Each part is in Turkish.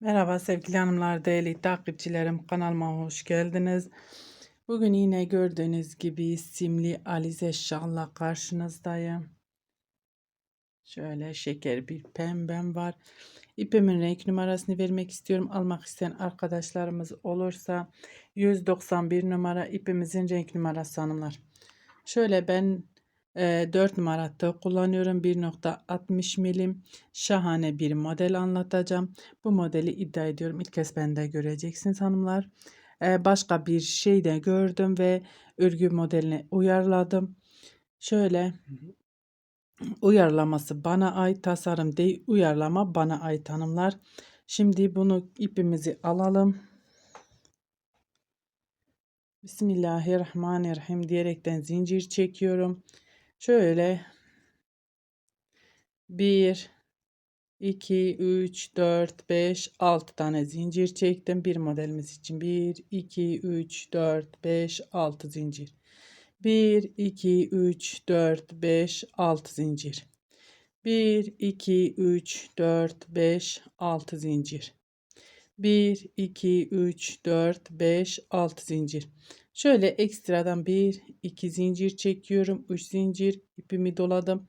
Merhaba sevgili hanımlar, değerli takipçilerim kanalıma hoş geldiniz. Bugün yine gördüğünüz gibi simli alize şalla karşınızdayım. Şöyle şeker bir pembem var. İpimin renk numarasını vermek istiyorum. Almak isteyen arkadaşlarımız olursa 191 numara ipimizin renk numarası hanımlar. Şöyle ben 4 numara tığ kullanıyorum. 1.60 milim şahane bir model anlatacağım. Bu modeli iddia ediyorum. İlk kez bende göreceksiniz hanımlar. E, başka bir şey de gördüm ve örgü modeline uyarladım. Şöyle uyarlaması bana ait tasarım değil uyarlama bana ait hanımlar. Şimdi bunu ipimizi alalım. Bismillahirrahmanirrahim diyerekten zincir çekiyorum. Şöyle. 1 2 3 4 5 6 tane zincir çektim. Bir modelimiz için 1 2 3 4 5 6 zincir. 1 2 3 4 5 6 zincir. 1 2 3 4 5 6 zincir. 1 2 3 4 5 6 zincir Şöyle ekstradan bir iki zincir çekiyorum. 3 zincir ipimi doladım.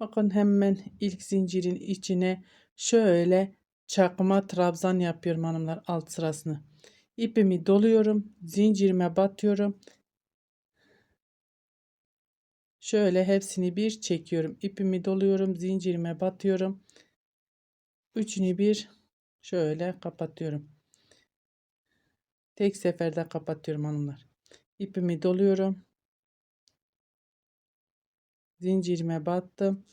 Bakın hemen ilk zincirin içine şöyle çakma trabzan yapıyorum hanımlar alt sırasını. İpimi doluyorum. Zincirime batıyorum. Şöyle hepsini bir çekiyorum. İpimi doluyorum. Zincirime batıyorum. Üçünü bir şöyle kapatıyorum. Tek seferde kapatıyorum hanımlar ipimi doluyorum. Zincirime battım.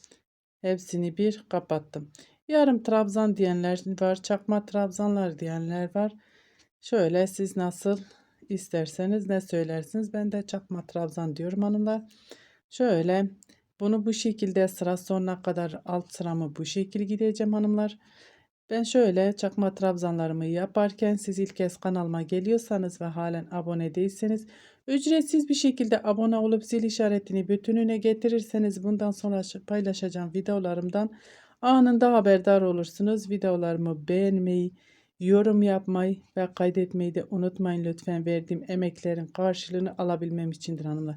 Hepsini bir kapattım. Yarım trabzan diyenler var. Çakma trabzanlar diyenler var. Şöyle siz nasıl isterseniz ne söylersiniz. Ben de çakma trabzan diyorum hanımlar. Şöyle bunu bu şekilde sıra sonuna kadar alt sıramı bu şekil gideceğim hanımlar. Ben şöyle çakma trabzanlarımı yaparken siz ilk kez kanalıma geliyorsanız ve halen abone değilseniz ücretsiz bir şekilde abone olup zil işaretini bütününe getirirseniz bundan sonra paylaşacağım videolarımdan anında haberdar olursunuz. Videolarımı beğenmeyi, yorum yapmayı ve kaydetmeyi de unutmayın lütfen verdiğim emeklerin karşılığını alabilmem içindir hanımlar.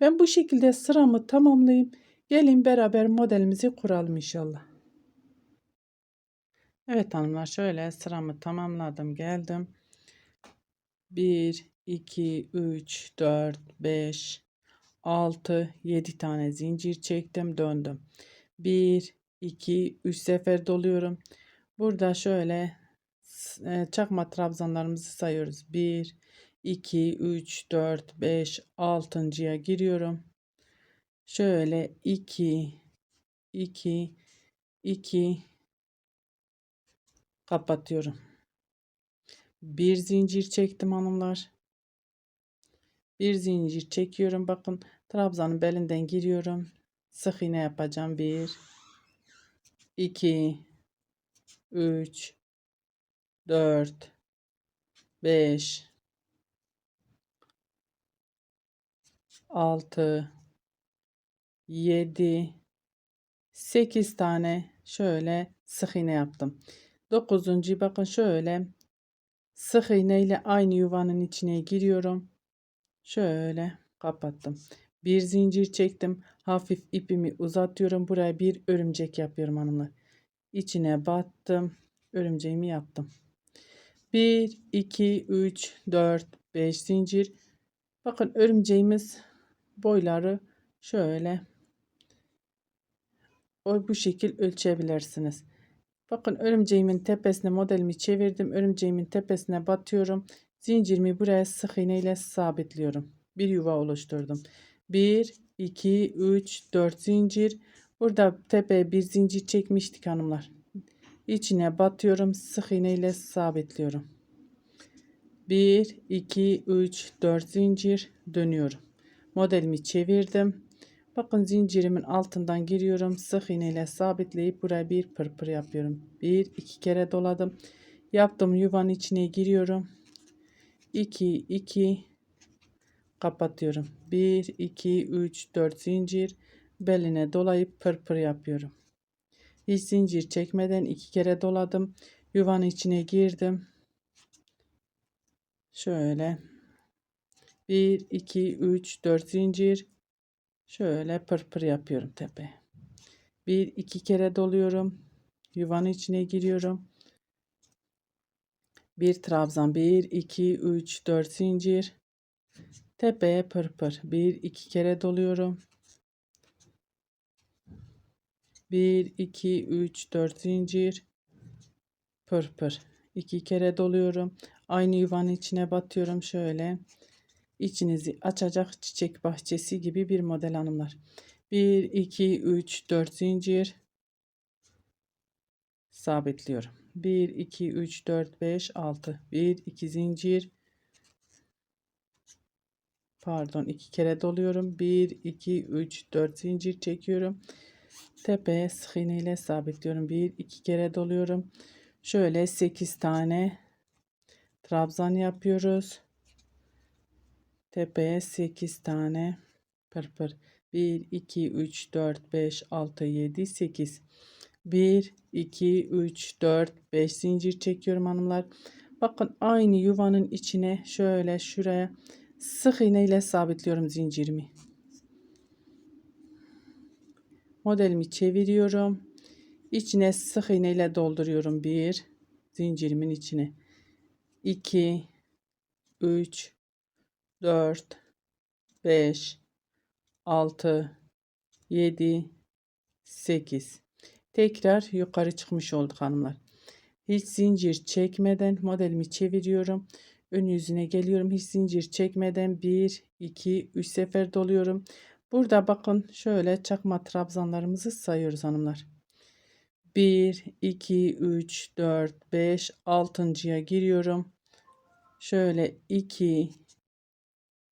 Ben bu şekilde sıramı tamamlayayım. Gelin beraber modelimizi kuralım inşallah. Evet hanımlar şöyle sıramı tamamladım geldim. 1, 2, 3, 4, 5, 6, 7 tane zincir çektim döndüm. 1, 2, 3 sefer doluyorum. Burada şöyle e, çakma trabzanlarımızı sayıyoruz. 1, 2, 3, 4, 5, 6.ya giriyorum. Şöyle 2, 2, 2, kapatıyorum. Bir zincir çektim hanımlar. Bir zincir çekiyorum. Bakın trabzanın belinden giriyorum. Sık iğne yapacağım. 1 2 3 4 5 6 7 8 tane şöyle sık iğne yaptım. 9. bakın şöyle sık iğne ile aynı yuvanın içine giriyorum. Şöyle kapattım. Bir zincir çektim. Hafif ipimi uzatıyorum. Buraya bir örümcek yapıyorum hanımlar. İçine battım. Örümceğimi yaptım. 1, 2, 3, 4, 5 zincir. Bakın örümceğimiz boyları şöyle o bu şekil ölçebilirsiniz. Bakın örümceğimin tepesine modelimi çevirdim. Örümceğimin tepesine batıyorum. Zincirimi buraya sık iğne ile sabitliyorum. Bir yuva oluşturdum. 1, 2, 3, 4 zincir. Burada tepeye bir zincir çekmiştik hanımlar. İçine batıyorum. Sık iğne ile sabitliyorum. 1, 2, 3, 4 zincir dönüyorum. Modelimi çevirdim. Bakın zincirimin altından giriyorum. Sık iğne ile sabitleyip buraya bir pırpır yapıyorum. Bir iki kere doladım. Yaptım yuvanın içine giriyorum. 2 2 kapatıyorum. 1 2 3 4 zincir beline dolayıp pırpır yapıyorum. Hiç zincir çekmeden iki kere doladım. yuvanın içine girdim. Şöyle 1 2 3 4 zincir şöyle pırpır yapıyorum tepeye. Bir iki kere doluyorum. Yuvanın içine giriyorum. Bir trabzan 1 2 3 4 zincir tepeye pırpır. Bir iki kere doluyorum. 1 2 3 4 zincir pırpır. iki kere doluyorum. Aynı yuvanın içine batıyorum şöyle. İçinizi açacak çiçek bahçesi gibi bir model hanımlar. 1 2 3 4 zincir sabitliyorum. 1 2 3 4 5 6 1 2 zincir. Pardon iki kere doluyorum. 1 2 3 4 zincir çekiyorum. Tepeye sık iğne ile sabitliyorum. 1 2 kere doluyorum. Şöyle 8 tane trabzan yapıyoruz. Tepeye 8 tane pırpır. 1 2 3 4 5 6 7 8 1 2 3 4 5 zincir çekiyorum hanımlar. Bakın aynı yuvanın içine şöyle şuraya sık iğne ile sabitliyorum zincirimi. Modelimi çeviriyorum. İçine sık iğne ile dolduruyorum 1 zincirimin içine. 2 3 4 5 6 7 8 tekrar yukarı çıkmış olduk hanımlar. Hiç zincir çekmeden modelimi çeviriyorum. Ön yüzüne geliyorum. Hiç zincir çekmeden 1 2 3 sefer doluyorum. Burada bakın şöyle çakma trabzanlarımızı sayıyoruz hanımlar. 1 2 3 4 5 altıncıya giriyorum. Şöyle 2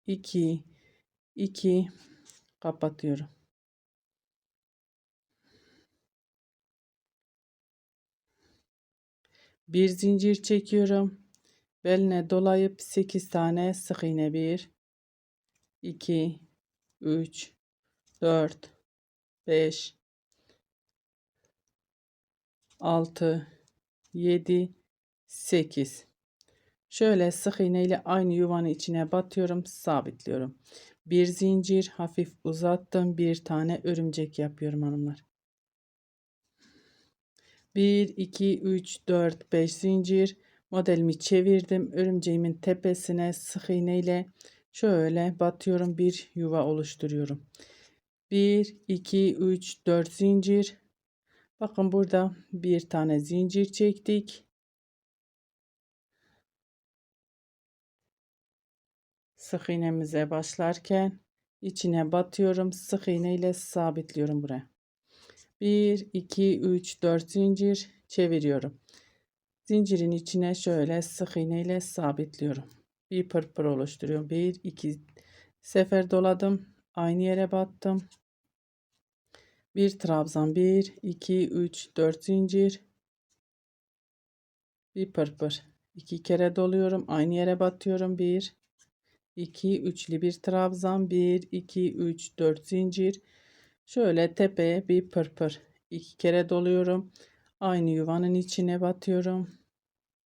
2 2 kapatıyorum. Bir zincir çekiyorum. Beline dolayıp 8 tane sık iğne 1 2 3 4 5 6 7 8 Şöyle sık iğne ile aynı yuvanın içine batıyorum, sabitliyorum. Bir zincir hafif uzattım, bir tane örümcek yapıyorum hanımlar. 1 2 3 4 5 zincir modelimi çevirdim. Örümceğimin tepesine sık iğne ile şöyle batıyorum, bir yuva oluşturuyorum. 1 2 3 4 zincir Bakın burada bir tane zincir çektik. sık iğnemize başlarken içine batıyorum. Sık iğne ile sabitliyorum buraya. 1 2 3 4 zincir çeviriyorum. Zincirin içine şöyle sık iğne ile sabitliyorum. Bir pırpır oluşturuyorum. 1 2 sefer doladım. Aynı yere battım. Bir trabzan 1 2 3 4 zincir. Bir pırpır. 2 kere doluyorum. Aynı yere batıyorum. 1 2 üçlü bir trabzan 1 2 3 4 zincir şöyle tepeye bir pırpır iki kere doluyorum. Aynı yuvanın içine batıyorum.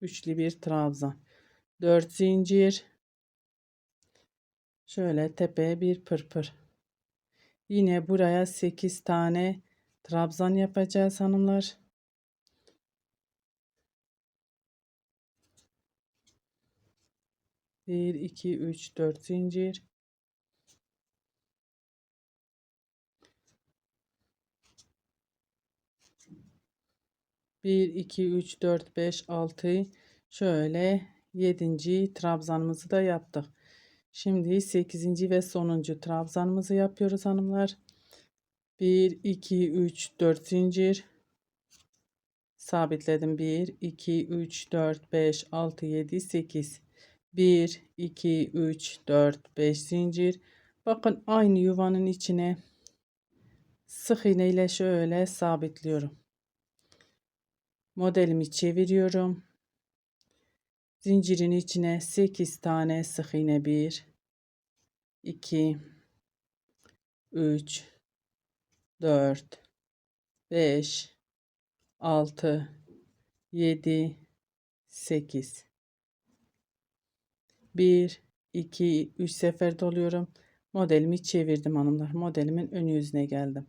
Üçlü bir trabzan. 4 zincir. Şöyle tepeye bir pırpır yine buraya 8 tane trabzan yapacağız hanımlar. 1 2 3 4 zincir bir iki üç dört beş altı. Şöyle yedinci trabzanımızı da yaptık. Şimdi sekizinci ve sonuncu trabzanımızı yapıyoruz hanımlar. 1 2 3 4 zincir. Sabitledim. 1 2 3 4 5 6 7 8 1 2 3 4 5 zincir. Bakın aynı yuvanın içine sık iğne ile şöyle sabitliyorum modelimi çeviriyorum zincirin içine 8 tane sık iğne 1 2 3 4 5 6 7 8 1 2 3 sefer doluyorum. Modelimi çevirdim hanımlar. Modelimin ön yüzüne geldim.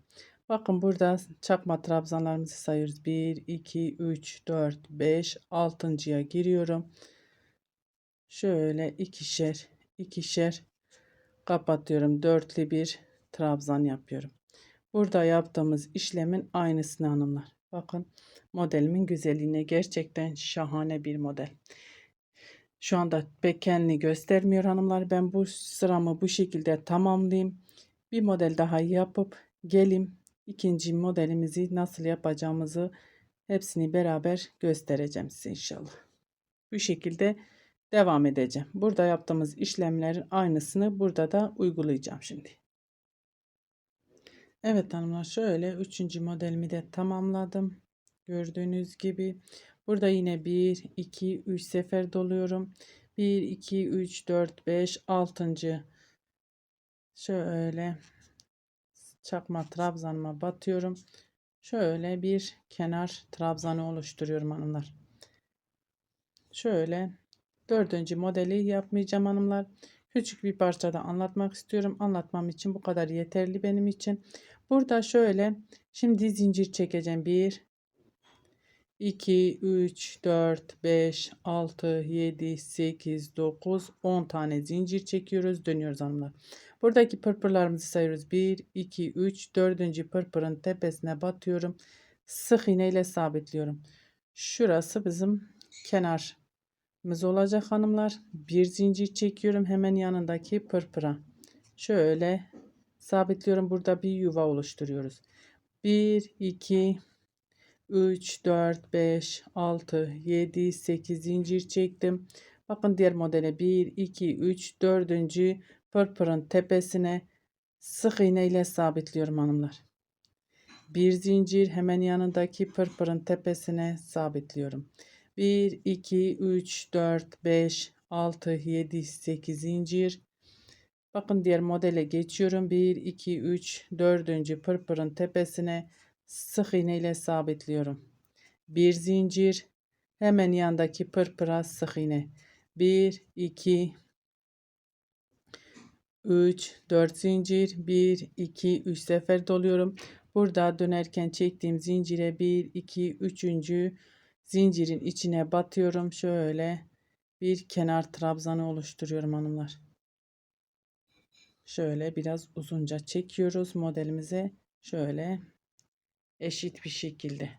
Bakın burada çakma trabzanlarımızı sayıyoruz. 1 2 3 4 5 6.ya giriyorum. Şöyle ikişer ikişer kapatıyorum. Dörtlü bir trabzan yapıyorum. Burada yaptığımız işlemin aynısını hanımlar. Bakın modelimin güzelliğine gerçekten şahane bir model. Şu anda pek kendini göstermiyor hanımlar. Ben bu sıramı bu şekilde tamamlayayım. Bir model daha yapıp gelim. İkinci modelimizi nasıl yapacağımızı hepsini beraber göstereceğim size inşallah. Bu şekilde devam edeceğim. Burada yaptığımız işlemlerin aynısını burada da uygulayacağım şimdi. Evet hanımlar şöyle üçüncü modelimi de tamamladım. Gördüğünüz gibi burada yine 1 2 3 sefer doluyorum. 1 2 3 4 5 6. Şöyle çakma trabzanıma batıyorum. Şöyle bir kenar trabzanı oluşturuyorum hanımlar. Şöyle dördüncü modeli yapmayacağım hanımlar. Küçük bir parçada anlatmak istiyorum. Anlatmam için bu kadar yeterli benim için. Burada şöyle şimdi zincir çekeceğim. 1 2 3 4 5 6 7 8 9 10 tane zincir çekiyoruz. Dönüyoruz hanımlar. Buradaki pırpırlarımızı sayıyoruz. 1 2 3 4. pırpırın tepesine batıyorum. Sık iğne ile sabitliyorum. Şurası bizim kenarımız olacak hanımlar. Bir zincir çekiyorum hemen yanındaki pırpıra. Şöyle sabitliyorum. Burada bir yuva oluşturuyoruz. 1, 2, 3, 4, 5, 6, 7, 8 zincir çektim. Bakın diğer modele 1, 2, 3, 4. pırpırın tepesine sık iğne ile sabitliyorum hanımlar. Bir zincir hemen yanındaki pırpırın tepesine sabitliyorum. 1, 2, 3, 4, 5, 6, 7, 8 zincir. Bakın diğer modele geçiyorum. 1, 2, 3, 4. pırpırın tepesine sık iğne ile sabitliyorum. Bir zincir hemen yandaki pırpıra sık iğne. 1, 2, 3, 4 zincir. 1, 2, 3 sefer doluyorum. Burada dönerken çektiğim zincire 1, 2, 3. zincirin içine batıyorum. Şöyle bir kenar trabzanı oluşturuyorum hanımlar. Şöyle biraz uzunca çekiyoruz modelimize. Şöyle eşit bir şekilde.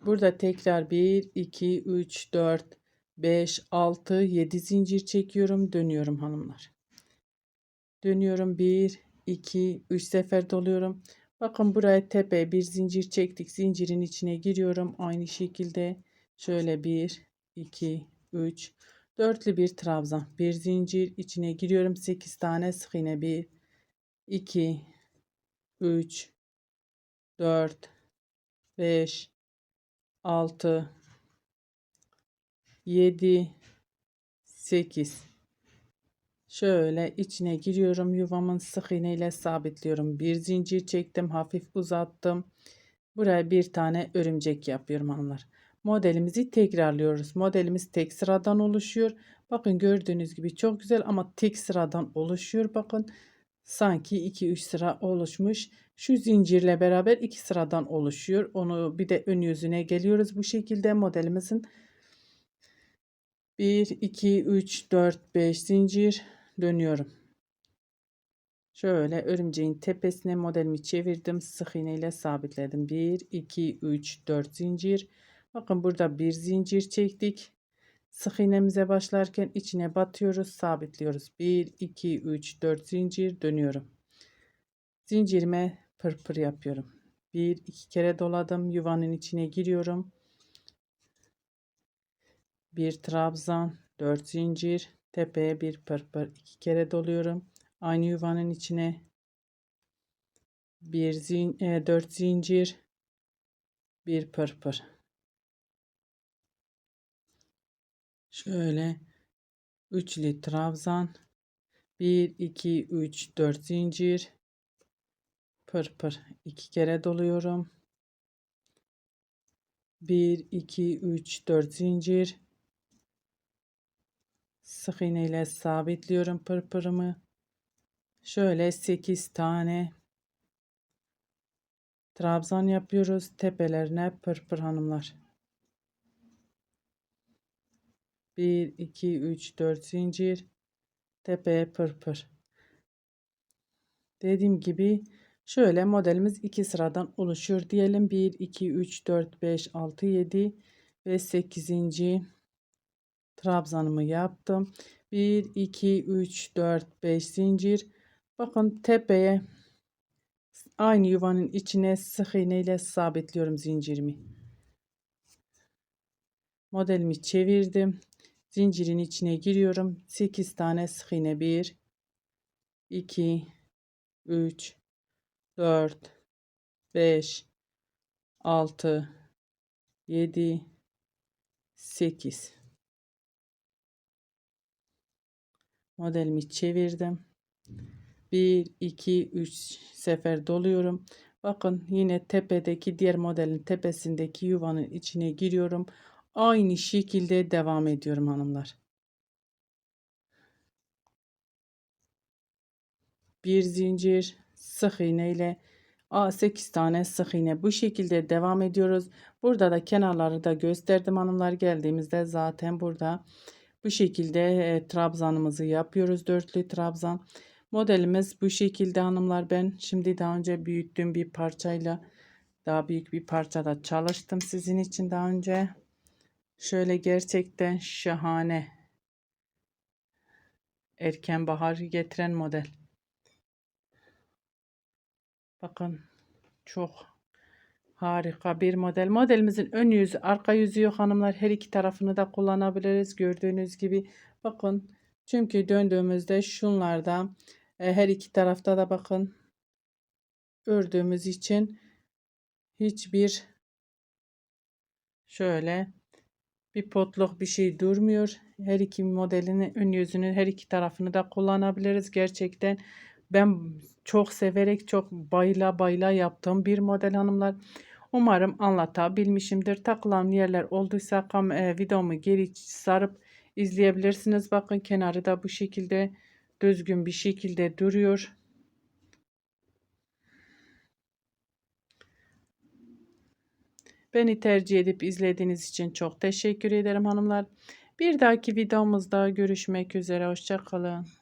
Burada tekrar 1, 2, 3, 4, 5, 6, 7 zincir çekiyorum. Dönüyorum hanımlar. Dönüyorum 1, 2, 3 sefer doluyorum. Bakın buraya tepe bir zincir çektik. Zincirin içine giriyorum. Aynı şekilde şöyle 1, 2, 3, Dörtlü bir trabzan. Bir zincir içine giriyorum. 8 tane sık iğne. 1 2 3 4 5 6 7 8 Şöyle içine giriyorum. Yuvamın sık iğne ile sabitliyorum. Bir zincir çektim. Hafif uzattım. Buraya bir tane örümcek yapıyorum hanımlar modelimizi tekrarlıyoruz. Modelimiz tek sıradan oluşuyor. Bakın gördüğünüz gibi çok güzel ama tek sıradan oluşuyor. Bakın sanki 2-3 sıra oluşmuş. Şu zincirle beraber 2 sıradan oluşuyor. Onu bir de ön yüzüne geliyoruz. Bu şekilde modelimizin 1, 2, 3, 4, 5 zincir dönüyorum. Şöyle örümceğin tepesine modelimi çevirdim. Sık iğne ile sabitledim. 1, 2, 3, 4 zincir. Bakın burada bir zincir çektik. Sık iğnemize başlarken içine batıyoruz, sabitliyoruz. 1 2 3 4 zincir dönüyorum. Zincirime pırpır yapıyorum. 1 2 kere doladım. Yuvanın içine giriyorum. Bir trabzan, 4 zincir, tepeye bir pırpır. 2 kere doluyorum. Aynı yuvanın içine bir zin e, 4 zincir, bir pırpır. Şöyle üçlü trabzan 1 2 3 4 zincir pır pır iki kere doluyorum. 1 2 3 4 zincir sık iğne sabitliyorum pırpırımı. Şöyle 8 tane trabzan yapıyoruz. Tepelerine pırpır hanımlar. 1 2 3 4 zincir. Tepeye pırpır. Dediğim gibi şöyle modelimiz iki sıradan oluşuyor diyelim. 1 2 3 4 5 6 7 ve 8. trabzanımı yaptım. 1 2 3 4 5 zincir. Bakın tepeye aynı yuvanın içine sık iğne ile sabitliyorum zincirimi. Modelimi çevirdim. Zincirin içine giriyorum. 8 tane sık iğne. 1 2 3 4 5 6 7 8 modelimi çevirdim. 1 2 3 sefer doluyorum. Bakın yine tepedeki diğer modelin tepesindeki yuvanın içine giriyorum. Aynı şekilde devam ediyorum hanımlar. Bir zincir sık iğne ile 8 tane sık iğne bu şekilde devam ediyoruz. Burada da kenarları da gösterdim hanımlar. Geldiğimizde zaten burada bu şekilde e, trabzanımızı yapıyoruz. Dörtlü trabzan. Modelimiz bu şekilde hanımlar. Ben şimdi daha önce büyüttüğüm bir parçayla daha büyük bir parçada çalıştım sizin için daha önce. Şöyle gerçekten şahane erken bahar getiren model. Bakın çok harika bir model. Modelimizin ön yüzü, arka yüzü yok hanımlar. Her iki tarafını da kullanabiliriz. Gördüğünüz gibi bakın. Çünkü döndüğümüzde şunlarda e, her iki tarafta da bakın ördüğümüz için hiçbir şöyle bir potluk bir şey durmuyor. Her iki modelini ön yüzünün her iki tarafını da kullanabiliriz. Gerçekten ben çok severek çok bayla bayla yaptığım bir model hanımlar. Umarım anlatabilmişimdir. Takılan yerler olduysa kam e, videomu geri sarıp izleyebilirsiniz. Bakın kenarı da bu şekilde düzgün bir şekilde duruyor. Beni tercih edip izlediğiniz için çok teşekkür ederim hanımlar. Bir dahaki videomuzda görüşmek üzere. Hoşçakalın.